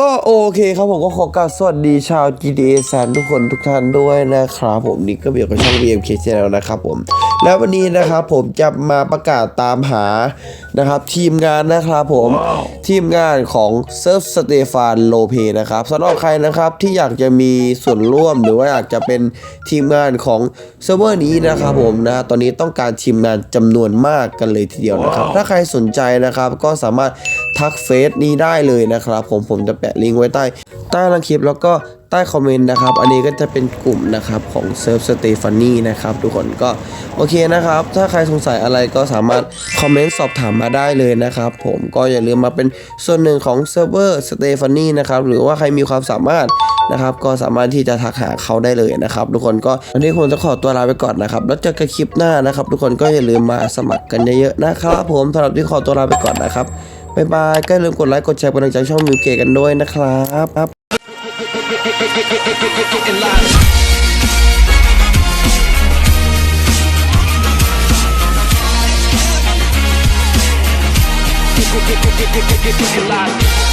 ก็โอเคครับผมก็ขอกราบสวัสดีชาว GTA แซนทุกคนทุกท่านด้วยนะครับผมนี่ก็เบียวกับช่อง BMK Channel นะครับผม แล้ววันนี้นะครับผมจะมาประกาศตามหานะครับ ทีมงานนะครับผมทีมงานของเซิร์ฟสเตฟานโลเพนะครับสำหรับใครนะครับที่อยากจะมีส่วนร่วมหรือว่าอยากจะเป็นทีมงานของเซิร์ฟเวอร์นี้นะครับผมนะตอนนี้ต้องการทีมงานจำนวนมากกันเลยทีเดียวนะครับ ถ้าใครสนใจนะครับก็สามารถ ทักเฟซนี้ได้เลยนะครับ ผมผมจะแปะลิงก์ไว้ใต้ใต้ล่างคลิปแล้วก็ใต้คอมเมนต์นะครับ อันนี้ก็จะเป็นกลุ่มนะครับของเซิร์ฟสเตฟานีนะครับทุกคนก็โอเคนะครับ ถ้าใครสงสัยอะไรก็สามารถคอมเมนต์สอบถามมาได้เลยนะครับ ผมก็อย่าลืมมาเป็นส่วนหนึ่งของเซิร์ฟเวอร์สเตฟานีนะครับหรือว่าใครมีความสามารถนะครับ ก็สามารถที่จะทักหาเขาได้เลยนะครับ ทุกคนก็วันนี้ผมจะขอตัวลาไปก่อนนะครับ แล้วเจอกันคลิปหน้านะครับ ทุกคนก็อย่าลืมมาสมัครกันเยอะๆนะครับ ผมสำหรับที่ขอตัวลาไปก่อนนะครับ บ๊ายบายก็อย่าลืมกดไลค์กดแชร์เป็นกำลังใจช่องมิวเกกันด้วยนะครับ Get, get, get, get, get, get, get, get, get, get, get, get, get, get, get, get, get, get, get, get,